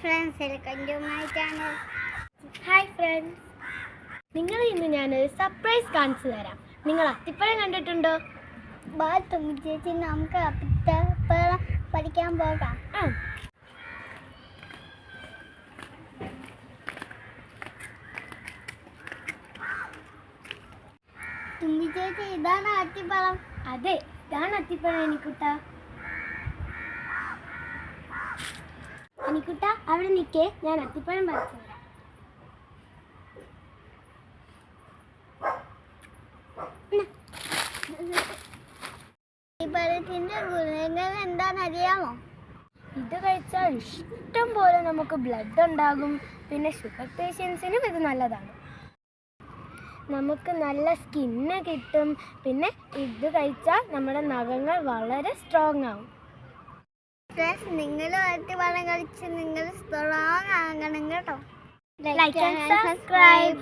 Friends welcome to my channel hi friends നിങ്ങൾ ഇന്ന് ഞാനൊരു സർപ്രൈസ് കാണിച്ചു തരാം. നിങ്ങൾ അത്തിപ്പഴം കണ്ടിട്ടുണ്ടോ? ബാ തുമ്പി ചേച്ചി നമുക്ക് അത്തിപ്പഴം പഠിക്കാൻ പോകാം. തുമ്പി ചേച്ചി ഇതാണ് അത്തിപ്പഴം. അതെ ഇതാണ് അത്തിപ്പഴം എനിക്കുട്ടാ. എനിക്കുട്ട അവിടെ നിൽക്കേ ഞാൻ അത്തിപ്പഴം പറിച്ചു ഈ പഴത്തിന്റെ ഗുണങ്ങൾ എന്താണെന്നറിയാമോ? ഇത് കഴിച്ചാൽ ഇഷ്ടം പോലെ നമുക്ക് ബ്ലഡ് ഉണ്ടാകും. പിന്നെ ഷുഗർ പേഷ്യൻസിനും ഇത് നല്ലതാണ്. നമുക്ക് നല്ല സ്കിന്ന് കിട്ടും. പിന്നെ ഇത് കഴിച്ചാൽ നമ്മുടെ നഖങ്ങൾ വളരെ സ്ട്രോങ് ആവും. ഫ്രണ്ട്സ് നിങ്ങളുമായിട്ട് വളം കഴിച്ച് നിങ്ങൾ സ്ട്രോങ് ആകണം കേട്ടോ Like and subscribe.